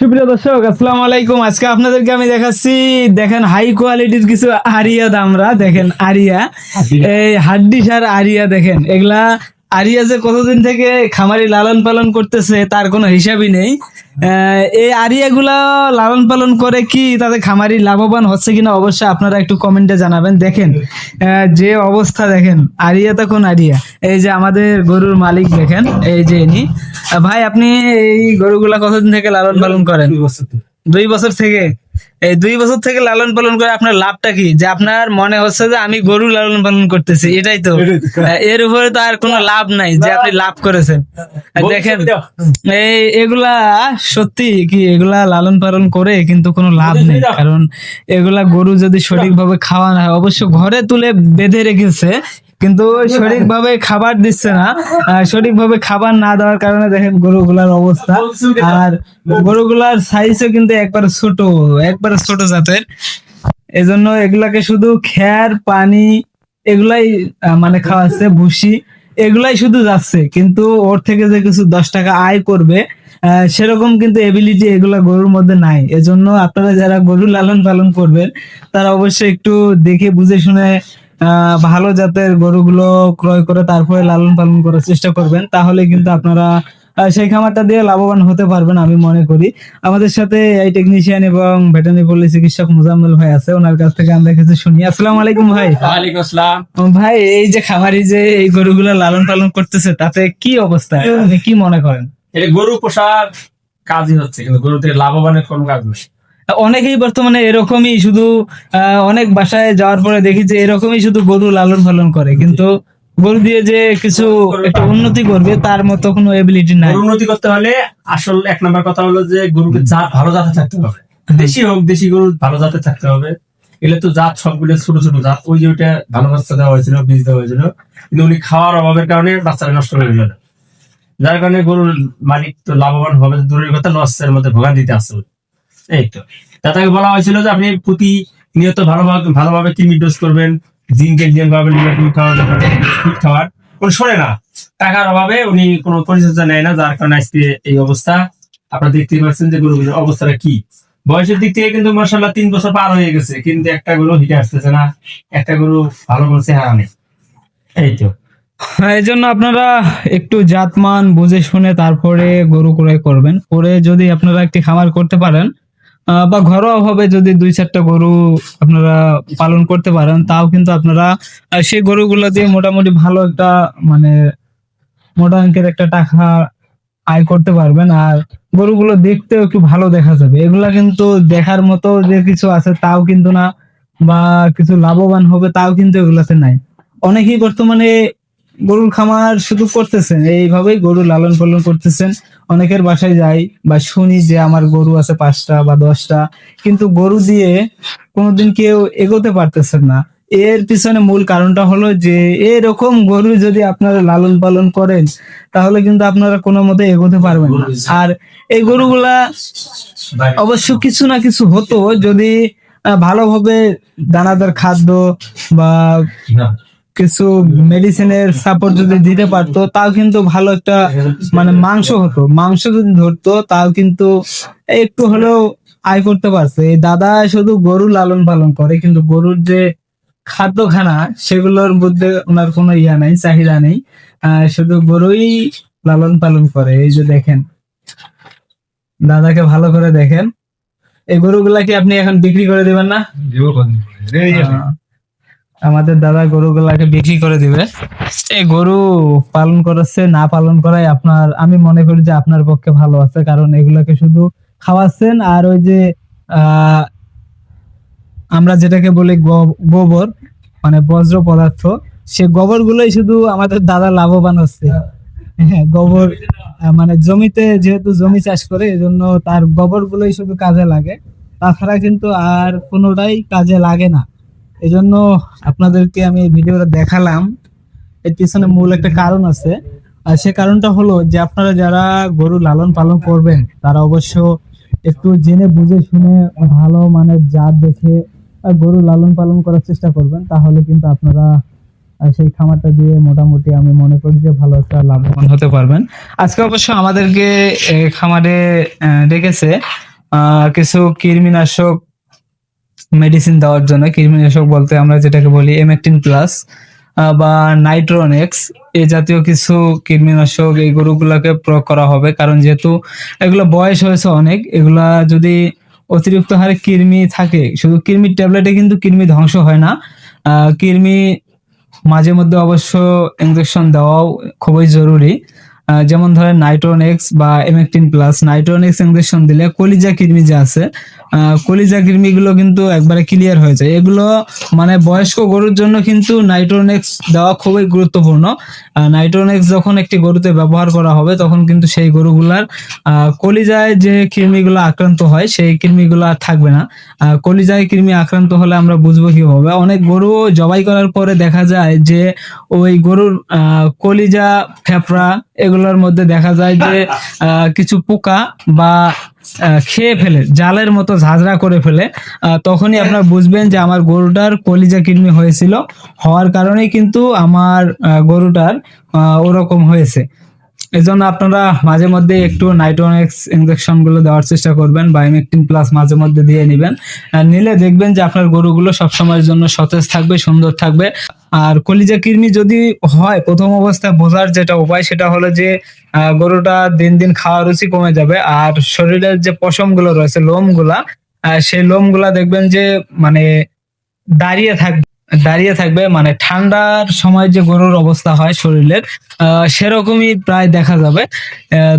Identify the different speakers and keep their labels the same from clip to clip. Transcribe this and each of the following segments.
Speaker 1: সুপ্রিয় দর্শক আসসালামু আলাইকুম। আজকে আপনাদেরকে আমি দেখাচ্ছি দেখেন হাই কোয়ালিটির কিছু আরিয়া দামরা দেখেন আরিয়া। এই হাড্ডি সার আরিয়া দেখেন। এগুলা আরিয়া যে কতদিন থেকে খামারি লালন পালন করতেছে তার কোনো হিসাবই নেই। এই আরিয়াগুলা লালন পালন করে কি তাদের খামারি লাভবান হচ্ছে কিনা অবশ্যই আপনারা একটু কমেন্টে জানাবেন। দেখেন যে অবস্থা দেখেন, আরিয়া তো কোন আরিয়া? এই যে আমাদের গরুর মালিক দেখেন, এই যে ইনি। ভাই, আপনি এই গরুগুলা কতদিন থেকে লালন পালন করেন? দুই বছর থেকে এই দুই বছর থেকে লালন পালন করে আপনার লাভটা কি? যে আপনার মনে হচ্ছে যে আমি গরু লালন পালন করতেছি এটাই তো। এর উপরে তো আর কোনো লাভ নাই যে আপনি লাভ করেছেন। দেখেন এই এগুলা সত্যি কি এগুলা লালন পালন করে কিন্তু কোনো লাভ নেই। কারণ এগুলা গরু যদি সঠিকভাবে খাওয়া না হয় অবশ্য ঘরে তুলে বেঁধে রেখেছে কিন্তু সঠিকভাবে খাবার দিচ্ছে না। সঠিকভাবে খাবার না দেওয়ার কারণে দেখেন গরুগুলার অবস্থা। আর গরুগুলার সাইজও কিন্তু একবার ছোট একবার ছোট জাতের। এজন্য এগুলাকে শুধু খ্যার পানি এগুলাই মানে খাওয়াচ্ছে, ভুসি এগুলাই শুধু যাচ্ছে। কিন্তু ওর থেকে যে কিছু দশ টাকা আয় করবে সেরকম কিন্তু এবিলিটি এগুলা গরুর মধ্যে নাই। এজন্য আপনারা যারা গরু লালন পালন করবেন, তারা অবশ্যই একটু দেখে বুঝে শুনে ভালো জাতের গরুগুলো ক্রয় করে তারপরে লালন পালন করার চেষ্টা করবেন। তাহলে কিন্তু আপনারা সেই খামারটা দিয়ে লাভবান হতে পারবেন আমি মনে করি। আমাদের সাথে এই টেকনিশিয়ান এবং ভেটেরিনারি পল্লী চিকিৎসক মুজাম্মেল ভাই আছে ওনার কাছ থেকে আমরা কিছু শুনি। আসসালাম আলাইকুম ভাই।
Speaker 2: ওয়ালাইকুম আসসালাম।
Speaker 1: ভাই এই যে খামারি যে এই গরুগুলো লালন পালন করতেছে তাতে কি অবস্থা? আপনি কি মনে করেন?
Speaker 2: এটা গরু পোষার কাজই হচ্ছে কিন্তু গরুতে লাভবানের কোনো কাজ নেই।
Speaker 1: অনেকেই বর্তমানে এরকমই শুধু আহ, অনেক বাসায় যাওয়ার পরে দেখি যে এরকমই শুধু গরু লালন পালন করে। কিন্তু গরু দিয়ে যে কিছু একটা উন্নতি করবে তার মতো কোনো এবিলিটি নাই।
Speaker 2: উন্নতি করতে হলে আসল এক নম্বর কথা হলো যে গরুকে জাত ভালো জাতে থাকতে হবে। দেশি হোক দেশি গরু ভালো জাতে থাকতে হবে। এগুলো তো জাত সবগুলো ছোট ছোট জাত। ওই যে ওইটা ভালো বাচ্চা দেওয়া হয়েছিল বীজ দেওয়া হয়েছিল। কিন্তু উনি খাওয়ার অভাবের কারণে বাচ্চাটা নষ্ট হয়ে গেল যার কারণে গরুর মালিক তো লাভবান হবে দূরের কথা লসের মধ্যে ভোগান দিতে আসছে এই তো। তা তাকে বলা হয়েছিল যে আপনি প্রতি নিয়ত ভালোভাবে ভালোভাবে কৃমি ডোজ করবেন, জিঙ্ক ক্যালসিয়াম খাওয়াবেন লিভার খাওয়ার উনি শোনে না, টাকার অভাবে উনি কোনো পরিচর্যা নেয় না, যার কারণে আজকে এই অবস্থা। আপনারা দেখতেই পাচ্ছেন যে গরুগুলোর অবস্থাটা কি। বয়সের দিক থেকে কিন্তু মার্শাল্লাহ তিন বছর পার হয়ে গেছে, কিন্তু একটা গরু হিটে আসতেছে না, একটা গরু ভালো কোনো চেহারা নেই এই তো।
Speaker 1: এই জন্য আপনারা একটু জাতমান, বুঝে শুনে তারপরে গরু ক্রয় করবেন। করে যদি আপনারা একটি খামার করতে পারেন বা ঘরোয়া ভাবে যদি দুই চারটা গরু আপনারা পালন করতে পারেন, তাও কিন্তু আপনারা সেই গরুগুলো দিয়ে মোটামুটি ভালো একটা মানে মোটা অঙ্কের একটা টাকা আয় করতে পারবেন। আর গরুগুলো দেখতেও একটু ভালো দেখা যাবে। এগুলা কিন্তু দেখার মতো যে কিছু আছে তাও কিন্তু না, বা কিছু লাভবান হবে তাও কিন্তু এগুলাতে নাই। অনেকেই বর্তমানে গরুর খামার শুধু করতেছেন, এইভাবেই গরু লালন পালন করতেছেন। অনেকের বাসায় যাই বা শুনি যে আমার গরু আছে পাঁচটা বা দশটা, কিন্তু গরু দিয়ে কোনোদিন কেউ এগোতে পারতেছেন না। এর পিছনে মূল কারণটা হলো যে, এরকম গরু যদি আপনারা লালন পালন করেন, তাহলে কিন্তু আপনারা কোনো মতে এগোতে পারবেন না। আর এই গরুগুলা অবশ্য কিছু না কিছু হতো যদি ভালোভাবে দানাদার খাদ্য বা কিছু মেডিসিনের সাপোর্ট যদি দিতে পারতো তাও কিন্তু ভালো একটা মানে মাংস হতো। মাংস যদি ধরতো তাও কিন্তু একটু হলেও আয় করতে পারছে। এই দাদা শুধু গরু লালন পালন করে কিন্তু গরুর যে খাদ্যখানা সেগুলোর মধ্যে ওনার কোনো ইয়া নাই চাহিদা নেই। শুধু গরুই লালন পালন করে। এই যে দেখেন দাদাকে ভালো করে দেখেন। এই গরুগুলা কি আপনি এখন বিক্রি করে দিবেন না? আমাদের দাদা গরুগুলাকে বিক্রি করে দিবে। এই গরু পালন করাচ্ছে, না পালন করাই আপনার, আমি মনে করি যে আপনার পক্ষে ভালো আছে, কারণ এগুলাকে শুধু খাওয়াচ্ছেন আর ওই যে আমরা যেটাকে বলি গোবর মানে বজ্র পদার্থ, সে গোবর গুলোই শুধু আমাদের দাদা লাভবান হচ্ছে। হ্যাঁ গোবর মানে জমিতে যেহেতু জমি চাষ করে, এজন্য তার গোবর গুলোই শুধু কাজে লাগে। তাছাড়া কিন্তু আর কোনোটাই কাজে লাগে না। এজন্য আপনাদেরকে আমি এই ভিডিওটা দেখালাম। এর পিছনে মূল একটা কারণ আছে। আর সে কারণটা হলো যে আপনারা যারা গরু লালন পালন করবেন, তারা অবশ্য একটু জেনে বুঝে শুনে ভালো মানের জাত দেখে গরু লালন পালন করার চেষ্টা করবেন, তাহলে কিন্তু আপনারা সেই খামারটা দিয়ে মোটামুটি আমি মনে করি যে ভালো একটা লাভবান হতে পারবেন। আজকে অবশ্য আমাদেরকে খামারে ডেকেছে কিছু কৃমিনাশক মেডিসিন দেওয়ার জন্য, কৃমিনাশক বলতে আমরা যেটাকে বলি এমেকটিন প্লাস বা নাইট্রোনেক্স এ জাতীয় কিছু কৃমিনাশক এই গরুগুলোকে প্রয়োগ করা হবে। কারণ যেহেতু এগুলো বয়স হয়েছে অনেক, এগুলা যদি অতিরিক্ত হারে কৃমি থাকে, শুধু কৃমির ট্যাবলেটে কিন্তু কৃমি ধ্বংস হয় না। কৃমি মাঝে মধ্যে অবশ্য ইনজেকশন দেওয়াও খুবই জরুরি। যেমন ধরেন নাইট্রোনেক্স বা এমেকটিন প্লাস নাইট্রোনেক্স ইনজেকশন দিলে কলিজা কৃমি যে আছে কলিজা কৃমিগুলো কিন্তু একবারে ক্লিয়ার হয়ে যায়। এগুলো মানে বয়স্ক গরুর জন্য কিন্তু নাইট্রোনেক্স দেওয়া খুবই গুরুত্বপূর্ণ। আহ, নাইট্রোনেক্স যখন একটি গরুতে ব্যবহার করা হবে তখন কিন্তু সেই গরুগুলার কলিজায় যে কৃমিগুলো আক্রান্ত হয় সেই কৃমিগুলো আর থাকবে না। কলিজায় কৃমি আক্রান্ত হলে আমরা বুঝব কীভাবে? অনেক গরু জবাই করার পরে দেখা যায় যে ওই গরুর কলিজা ফেফড়া এগুলোর মধ্যে দেখা যায় যে কিছু পোকা বা খেয়ে ফেলে জালের মতো ঝাঁঝরা করে ফেলে তখনই আপনারা বুঝবেন যে আমার গরুটার কলিজা কৃমি হয়েছিল। হওয়ার কারণেই কিন্তু আমার গরুটার ওরকম হয়েছে। এজন্য আপনারা মাঝে মধ্যে একটু নাইট্রোনেক্স ইনজেকশনগুলো দেওয়ার চেষ্টা করবেন বা ইমেকটিন প্লাস মাঝে মধ্যে দিয়ে নেবেন। নিলে দেখবেন যে আপনার গরুগুলো সবসময়ের জন্য সতেজ থাকবে সুন্দর থাকবে। আর কলিজা কৃমি যদি হয় প্রথম অবস্থায় বোঝার যেটা উপায় সেটা হলো যে গরুটা দিন দিন খাওয়া রুচি কমে যাবে আর শরীরের যে পশমগুলো রয়েছে লোমগুলা সেই লোমগুলা দেখবেন যে মানে দাঁড়িয়ে থাকবে দাঁড়িয়ে থাকবে মানে ঠান্ডার সময় যে গরুর অবস্থা হয় শরীরের সেরকমই প্রায় দেখা যাবে।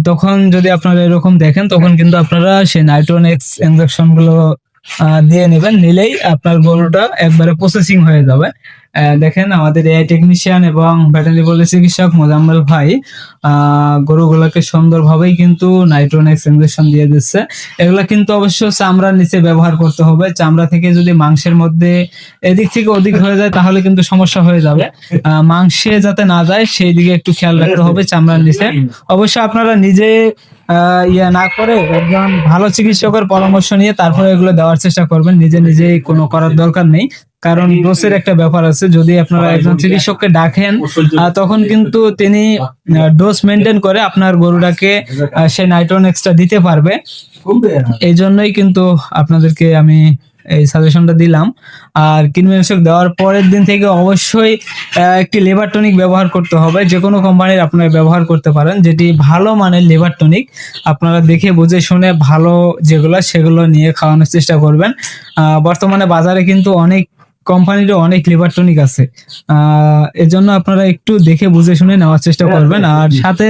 Speaker 1: তখন যদি আপনারা এরকম দেখেন তখন কিন্তু আপনারা সেই নাইট্রোনেক্স ইনজেকশনগুলো আহ, দিয়ে নেবেন নিলেই আপনার গরুটা একবারে প্রসেসিং হয়ে যাবে। দেখেন আমাদের এআই টেকনিশিয়ান এবং ভেটেরিনারি বলে চিকিৎসক মোজাম্মেল ভাই আহ, গরুগুলোকে সুন্দরভাবেই কিন্তু নাইট্রোনেক্স ইনজেকশন দিয়ে দিচ্ছে। এগুলা কিন্তু অবশ্য চামড়ার নিচে ব্যবহার করতে হবে। চামড়া থেকে যদি মাংসের মধ্যে এদিক থেকে ওদিক হয়ে যায় তাহলে কিন্তু সমস্যা হয়ে যাবে। আহ, মাংসে যাতে না যায় সেই দিকে একটু খেয়াল রাখতে হবে চামড়ার নিচে। অবশ্য আপনারা নিজে আহ, ইয়া না করে একজন ভালো চিকিৎসকের পরামর্শ নিয়ে তারপরে এগুলো দেওয়ার চেষ্টা করবেন। নিজে নিজেই কোনো করার দরকার নেই। কারণ ডোসের একটা ব্যাপার আছে যদি আপনারা একজন চিকিৎসককে ডাকেন তখন কিন্তু তিনি ডোজ মেনটেন করে আপনার গরুটাকে আহ, সেই নাইট্রোনেক্সটা দিতে পারবে। এই জন্যই কিন্তু আপনাদেরকে আমি এই সাজেশনটা দিলাম। আর কীটনাশক দেওয়ার পরের দিন থেকে অবশ্যই একটি লেবার টনিক ব্যবহার করতে হবে। যে কোনো কোম্পানির আপনারা ব্যবহার করতে পারেন যেটি ভালো মানের লেবার টনিক আপনারা দেখে বুঝে শুনে ভালো যেগুলো সেগুলো নিয়ে খাওয়ানোর চেষ্টা করবেন। আহ, বর্তমানে বাজারে কিন্তু অনেক কোম্পানিরও অনেক লিভার টনিক আছে। আহ এর জন্য আপনারা একটু দেখে বুঝে শুনে নেওয়ার চেষ্টা করবেন। আর সাথে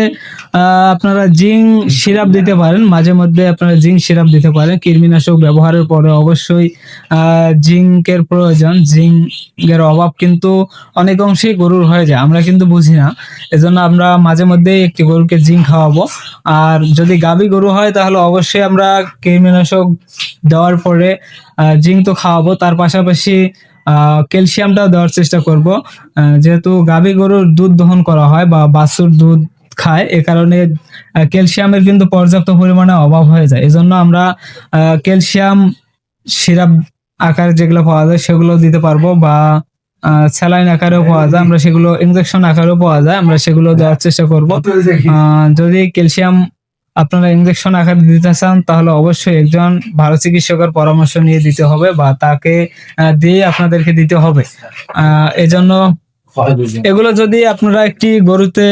Speaker 1: আহ, আপনারা জিঙ্ক সিরাপ দিতে পারেন। মাঝে মধ্যে আপনারা জিঙ্ক সিরাপ দিতে পারেন। কৃমিনাশক ব্যবহারের পরে অবশ্যই জিঙ্কের প্রয়োজন। জিঙ্কের অভাব কিন্তু অনেক অংশেই গরুর হয়ে যায়। আমরা কিন্তু বুঝি না। এজন্য আমরা মাঝে মধ্যে একটি গরুকে জিঙ্ক খাওয়াবো। আর যদি গাভী গরু হয় তাহলে অবশ্যই আমরা কৃমিনাশক দেওয়ার পরে জিঙ্ক তো খাওয়াবো। তার পাশাপাশি আহ, ক্যালসিয়ামটাও দেওয়ার চেষ্টা করব। যেহেতু গাভী গরুর দুধ দহন করা হয় বা বাছুর দুধ খায় এ কারণে ক্যালসিয়ামের কিন্তু পর্যাপ্ত পরিমাণে অভাব হয়ে যায়। এজন্য আমরা ক্যালসিয়াম সিরাপ আকার যেগুলো পাওয়া যায় সেগুলো দিতে পারব বা স্যালাইন আকারেও পাওয়া যায় আমরা সেগুলো ইনজেকশন আকারেও পাওয়া যায় আমরা সেগুলো দেওয়ার চেষ্টা করব। আহ, যদি ক্যালসিয়াম আপনারা ইনজেকশন আকারে দিতে চান, তাহলে অবশ্যই একজন ভালো চিকিৎসকের পরামর্শ নিয়ে দিতে হবে বা তাকে দিয়ে আপনাদেরকে দিতে হবে। এজন্য এগুলো যদি আপনারা একটি গরুতে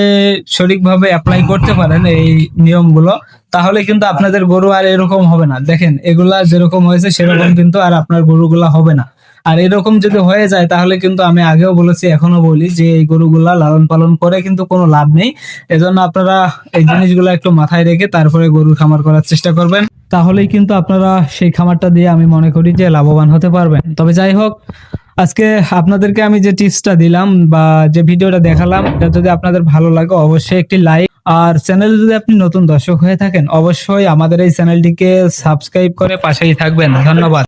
Speaker 1: সঠিকভাবে অ্যাপ্লাই করতে পারেন এই নিয়মগুলো, তাহলে কিন্তু আপনাদের গরু আর এরকম হবে না। দেখেন, এগুলা যেরকম হয়েছে সেরকম কিন্তু আর আপনার গরুগুলা হবে না। আর এরকম যদি হয়ে যায় তাহলে কিন্তু আমি আগেও বলেছি এখনও বলি যে এই গরুগুলা লালন পালন করে কিন্তু কোনো লাভ নেই। এজন্য আপনারা এই জিনিসগুলো একটু মাথায় রেখে তারপরে গরুর খামার করার চেষ্টা করবেন। তাহলেই কিন্তু আপনারা সেই খামারটা দিয়ে আমি মনে করি যে লাভবান হতে পারবেন। তবে যাই হোক আজকে আপনাদেরকে আমি যে টিপসটা দিলাম বা যে ভিডিওটা দেখালাম এটা যদি আপনাদের ভালো লাগে অবশ্যই একটি লাইক। আর চ্যানেল যদি আপনি নতুন দর্শক হয়ে থাকেন অবশ্যই আমাদের এই চ্যানেলটিকে সাবস্ক্রাইব করে পাশেই থাকবেন। ধন্যবাদ।